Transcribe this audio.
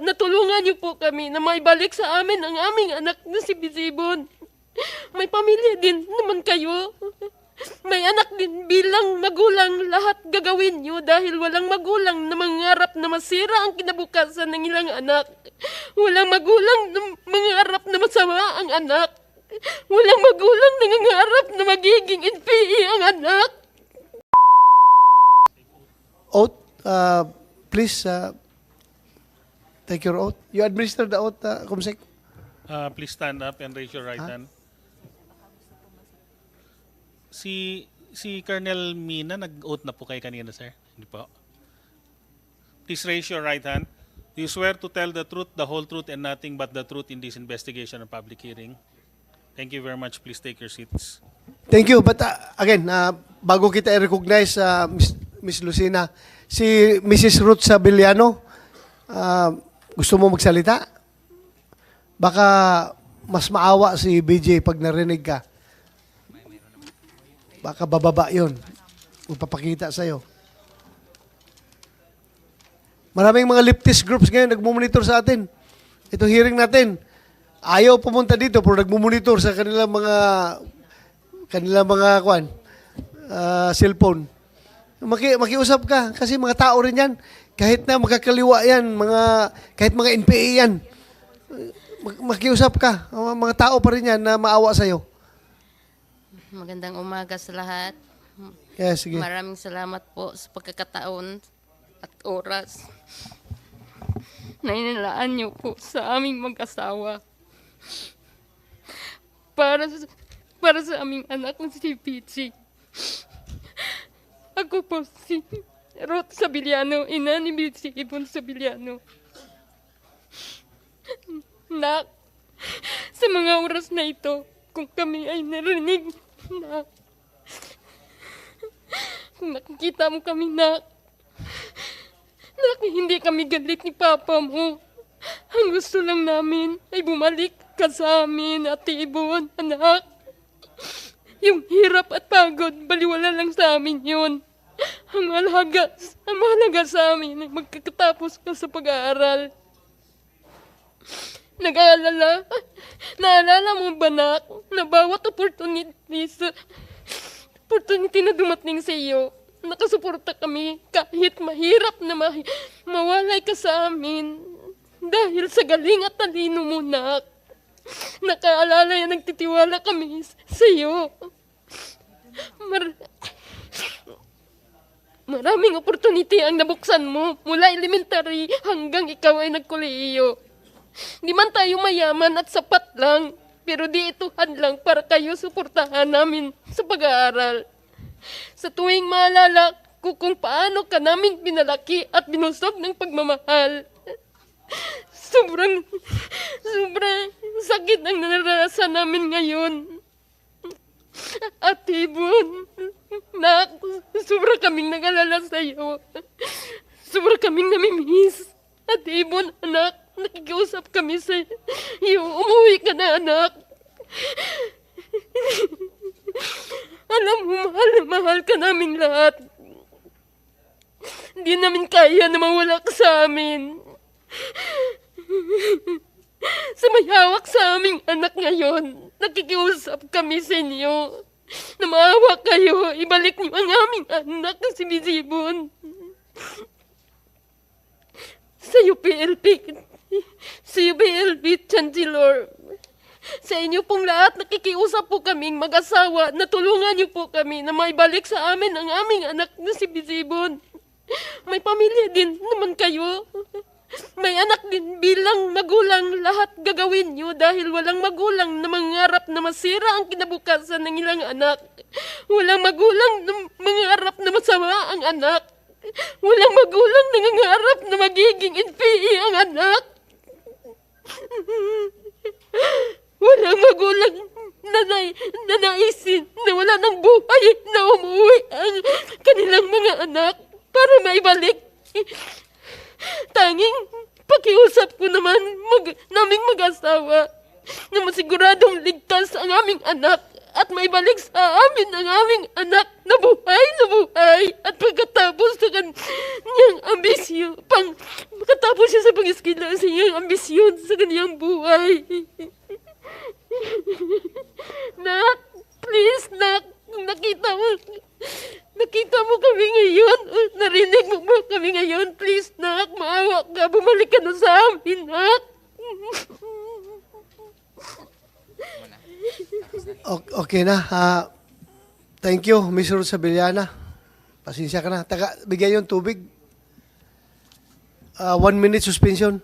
Natulungan niyo po kami na maibalik sa amin ang aming anak na si Bisibon. May pamilya din naman kayo. May anak din bilang magulang lahat gagawin niyo dahil walang magulang na mangarap na masira ang kinabukasan ng ilang anak. Walang magulang na mangarap na masama ang anak. Walang magulang na nangangarap na magiging NPE ang anak. Oath, uh, please uh, take your oath. You administer the oath, uh, Kumsek. Uh, please stand up and raise your right hand. Si si Colonel Mina nag-oath na po kay kanina, sir. Hindi po. Please raise your right hand. Do you swear to tell the truth, the whole truth, and nothing but the truth in this investigation and public hearing? Thank you very much. Please take your seats. Thank you. But uh, again, uh, bago kita i-recognize, uh, Miss, Miss Lucina, si Mrs. Ruth Sabiliano, uh, gusto mo magsalita? Baka mas maawa si BJ pag narinig ka. Baka bababa yun. Magpapakita sa'yo. Maraming mga leftist groups ngayon nagmumonitor sa atin. Ito hearing natin. Ayaw pumunta dito pero nagmumonitor sa kanilang mga kanilang mga kwan, ah, cellphone. Maki, makiusap ka kasi mga tao rin yan. Kahit na magkakaliwa yan, mga, kahit mga NPA yan. Makiusap ka. Mga mga tao pa rin yan na maawa sa'yo. Magandang umaga sa lahat. Yes, sige. Maraming salamat po sa pagkakataon at oras na inilaan niyo po sa aming mag-asawa. Para sa, para sa aming anak na si Pichi. Ako po si Ruth Sabiliano, ina ni Pichi Ibon Sabiliano. Nak, sa mga oras na ito, kung kami ay narinig na kung nakikita mo kami na na hindi kami galit ni Papa mo. Ang gusto lang namin ay bumalik ka sa amin, Ate Ibon, anak. Yung hirap at pagod, baliwala lang sa amin yun. Ang mahalaga, ang mahalaga sa amin ay magkakatapos ka sa pag-aaral. Nag-aalala, naalala mo ba na, na bawat opportunity sa, opportunity na dumating sa iyo, nakasuporta kami kahit mahirap na ma- mawalay ka sa amin dahil sa galing at talino mo na nakaalala yan, nagtitiwala kami sa iyo. Mar- Maraming opportunity ang nabuksan mo mula elementary hanggang ikaw ay nagkolehiyo. Di man tayo mayaman at sapat lang, pero di ito hadlang para kayo suportahan namin sa pag-aaral. Sa tuwing maalala ko kung paano ka namin pinalaki at binusog ng pagmamahal. Sobrang, sobrang sakit ang naranasan namin ngayon. At Ibon, nak, sobra kaming nagalala sa'yo. Sobra kaming namimiss. At Ibon, anak, nakikiusap kami sa iyo. Umuwi ka na, anak. Alam mo, mahal na mahal ka namin lahat. Hindi namin kaya na mawala ka sa amin. sa may hawak sa aming anak ngayon, nakikiusap kami sa inyo. Na maawa kayo, ibalik niyo ang aming anak na si Bizibon. Sa UPLP, sa UPLP Chancellor, sa inyo pong lahat, nakikiusap po kaming mag-asawa na tulungan niyo po kami na maibalik sa amin ang aming anak na si Bizibon. May pamilya din naman kayo. May anak din bilang magulang lahat gagawin niyo dahil walang magulang na mangarap na masira ang kinabukasan ng ilang anak. Walang magulang na mangarap na masama ang anak. Walang magulang na nangarap na magiging NPE ang anak. Walang magulang na, na, na naisin na wala ng buhay na umuwi ang kanilang mga anak para maibalik. Tanging pakiusap ko naman mag, naming mag-asawa na masiguradong ligtas ang aming anak at may balik sa amin ang aming anak na buhay na buhay at pagkatapos sa kanyang ambisyon, pang, pagkatapos siya sa pag-iskila sa iyang ambisyon sa kanyang buhay. nak, please, nak, nakita mo, nakita mo kami ngayon, narinig mo ba kami ngayon, please, nak, maawa ka, bumalik ka na sa amin, nak. O- Okay na. ah, thank you, Miss Ruth Sabillana. Pasensya ka na. Taka, bigay yung tubig. Ah, one minute suspension.